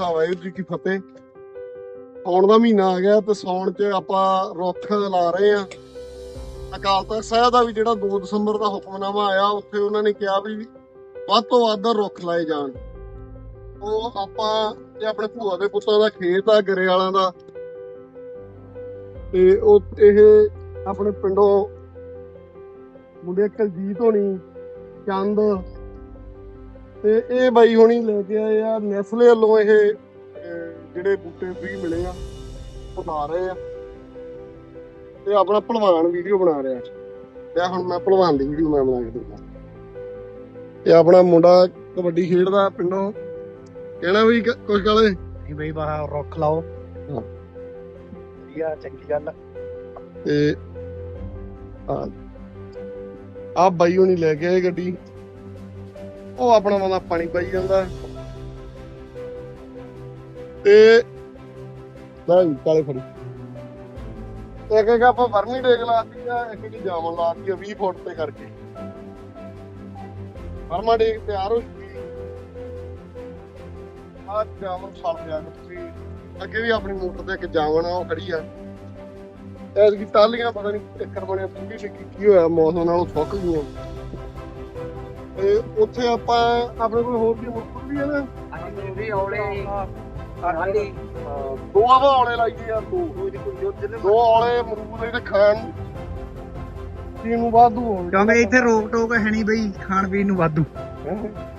ਖਾਲਸਾ ਵਾਹਿਗੁਰੂ ਜੀ ਕੀ ਫਤਿਹ। ਸਾਉਣ ਦਾ ਮਹੀਨਾ ਆ ਗਿਆ ਤੇ ਸਾਉਣ 'ਚ ਆਪਾਂ ਰੁੱਖ ਲਾ ਰਹੇ ਆ ਅਕਾਲ ਤਖਤ ਸਾਹਿਬ ਦਾ ਵੀ ਜਿਹੜਾ 2 ਦਸੰਬਰ ਦਾ ਹੁਕਮਨਾਮਾ ਆਇਆ, ਉੱਥੇ ਉਹਨਾਂ ਨੇ ਕਿਹਾ ਵੀ ਵੱਧ ਤੋਂ ਵੱਧ ਰੁੱਖ ਲਾਏ ਜਾਣ। ਉਹ ਆਪਾਂ ਤੇ ਆਪਣੇ ਭੂਆ ਦੇ ਪੁੱਤਾਂ ਦਾ ਖੇਤ ਆ ਗਰੇ ਵਾਲਾਂ ਦਾ। ਤੇ ਉਹ ਇਹ ਆਪਣੇ ਪਿੰਡੋਂ ਮੁੰਡੇ ਕਲਜੀਤ ਹੋਣੀ, ਚੰਦ ਤੇ ਇਹ ਬਾਈ ਹੁਣੀ ਲੈ ਕੇ ਆਏ ਆ ਨੈਸਲੇ ਵੱਲੋਂ ਇਹ ਜਿਹੜੇ ਬੂਟੇ ਫ੍ਰੀ ਮਿਲੇ ਆ ਲਾ ਰਹੇ ਆ। ਤੇ ਆਪਣਾ ਭਲਵਾਨ ਵੀਡੀਓ ਬਣਾ ਰਿਹਾ ਤੇ ਹੁਣ ਮੈਂ ਭਲਵਾਨ ਦੀ ਵੀਡੀਓ ਮੈਂ ਬਣਾ ਕੇ ਦਿੰਦਾ। ਤੇ ਆਪਣਾ ਮੁੰਡਾ ਕਬੱਡੀ ਖੇਡਦਾ ਪਿੰਡੋਂ। ਕਹਿਣਾ ਵੀ ਕ- ਕੁਛ ਕਾਲੇ ਨਹੀਂ ਬਈ ਬਾਹਰ ਰੁੱਖ ਲਾਓ। ਵਧੀਆ ਚੰਗੀ ਗੱਲ। ਤੇ ਆ ਆ ਬਾਈ ਹੁਣੀ ਲੈ ਕੇ ਆਏ ਗੱਡੀ। ਉਹ ਆਪਣਾ ਬੰਦਾ ਪਾਣੀ ਪਾਈ ਜਾਂਦਾ। ਤੇ ਲੈ ਵੀ ਕਾਲੇ ਫੜੀ। ਇੱਕ ਇੱਕ ਆਪਾਂ ਵਰਮੀ ਡੇਕ ਲਾਤੀ ਆ, ਇੱਕ ਇੱਕ ਜਾਮਨ ਲਾਤੀ ਆ 20 ਫੁੱਟ ਤੇ ਕਰਕੇ। ਵਰਮਾ ਡੇਕ ਤਿਆਰ ਹੋ ਚੁੱਕੀ। ਆ ਜਾਮਨ ਫਲ ਪਿਆ ਤੁਸੀਂ ਅੱਗੇ ਵੀ ਆਪਣੀ ਮੋਟਰ ਤੇ ਇੱਕ ਜਾਮਨ ਆ ਉਹ ਖੜੀ ਆ। ਐਸ ਕੀ ਟਾਲੀਆਂ ਪਤਾ ਨਹੀਂ ਚੱਕਰ ਬਣਿਆ ਪੂਰੀ ਸਿੱਕੀ ਕੀ ਹੋਇਆ, ਮੌਸਮ ਨਾਲੋਂ ਸੁੱਕ ਗਈਆਂ। ਤੇ ਉੱਥੇ ਆਪਾਂ ਆਪਣੇ ਕੋਲ ਹੋਰ ਵੀ ਮੁੱਕਰ ਵੀ ਹੈ ਨਾ। ਵੀ ਔਲੇ ਹਾਂਜੀ ਹਾਂ, ਦੋ ਆਵਾ ਔਲੇ ਲਾਈਏ ਯਾਰ ਦੋ ਦੋ ਔਲੇ ਮਰੂਦ ਇਹਦੇ ਖਾਣ ਪੀਣ ਨੂੰ ਵਾਧੂ ਹੋਣ ਕਿਉਂਕਿ ਇੱਥੇ ਰੋਕ ਟੋਕ ਹੈ ਨਹੀਂ ਬਈ ਖਾਣ ਪੀਣ ਨੂੰ ਵਾਧੂ।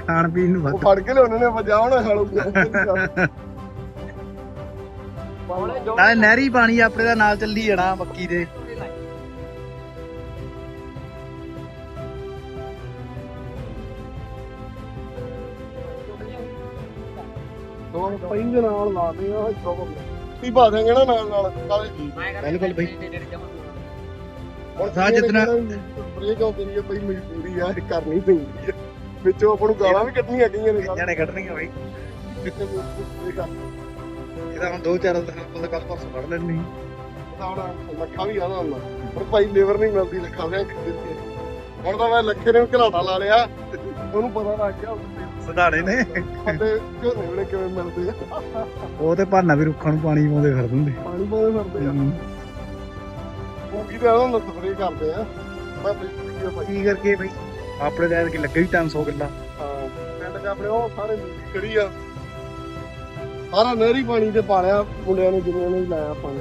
ਖਾਣ ਪੀਣ ਨੂੰ ਉਹ ਵਾਧੂ। ਫੜ ਕੇ ਲਿਆਉਣੇ ਨੇ ਵਜਾਉਣਾ ਖਾਲੂ ਨਾਲੇ ਨਹਿਰੀ ਪਾਣੀ ਆਪਣੇ ਦਾ ਨਾਲ ਚੱਲੀ ਜਾਣਾ ਮੱਕੀ ਦੇ। ਦੋ ਪੈਂਜ ਨਾਲ ਲਾਦੇ ਆ ਕੀ ਪਾ ਦੇਂਗੇ ਨਾ ਨਾਲ ਨਾਲ ਕਾਲੇ ਜੀ ਬਿਲਕੁਲ ਬਈ। ਹੁਣ ਸਾਜ ਜਿਤਨਾ- ਸਪਰੇ ਕਿਉਂ ਕਰੀਏ ਬਈ ਮਜਬੂਰੀ ਆ ਇਹ ਕਰਨੀ ਪੈਂਦੀ ਆ। ਵਿੱਚੋਂ ਆਪਾਂ ਨੂੰ ਗਾਲਾਂ ਵੀ ਕੱਢਣੀਆਂ ਗਈਆਂ ਨੇ। ਜਾਣੇ ਕੱਢਣੀਆਂ ਬਈ। ਕਿਤੇ ਵੀ spray ਕਰ ਇਹਦਾ ਹੁਣ ਦੋ ਚਾਰ ਦਿਨ ਕੋਲ ਕੱਲ ਪਰਸੋਂ ਫੜ ਲੈਣੀ ਸਾਡਾ ਲੱਖਾ ਵੀ ਆਦਾ ਹੁੰਦਾ। ਪਰ ਭਾਈ ਲੇਬਰ ਨਹੀਂ ਮਿਲਦੀ ਲੱਖਾ ਦੇ ਦਿੱਤੇ ਹੁਣ ਤਾਂ ਮੈਂ ਲੱਖੇ ਨੇ ਘਰਾਟਾ ਲਾ ਲਿਆ। ਉਹਨੂੰ ਪਤਾ ਲੱਗ ਗਿਆ ਸੁਧਾਣੇ ਨੇ। ਸਾਡੇ ਝੋਨੇ ਵੇਲੇ ਕਿਵੇਂ ਮਿਲਦੇ ਆ। ਉਹ ਤੇ ਭਾਨਾ ਵੀ ਰੁੱਖਾਂ ਨੂੰ ਪਾਣੀ ਪਾਉਂਦੇ ਫਿਰ ਦਿੰਦੇ ਪਾਣੀ ਪਾਉਂਦੇ ਫਿਰਦੇ ਆ। ਉਹ ਕੀ ਦਾ ਉਹਨਾਂ ਸਪਰੇ ਕਰਦੇ ਆ। ਮੈਂ ਕੀ ਕਰਕੇ ਬਈ? ਆਪਣੇ ਦਾ ਕਿ ਲੱਗੇ ਵੀ 300 ਕਿੱਲਾ। ਹਾਂ ਪਿੰਡ ਦੇ ਆਪਣੇ ਉਹ ਸਾਰੇ ਖੜੀ ਆ। ਸਾਰਾ ਨਹਿਰੀ ਪਾਣੀ ਤੇ ਪਾਲਿਆ ਮੁੰਡਿਆਂ ਨੇ ਜਿਵੇਂ ਨੇ ਲਾਇਆ ਪਾਣੀ।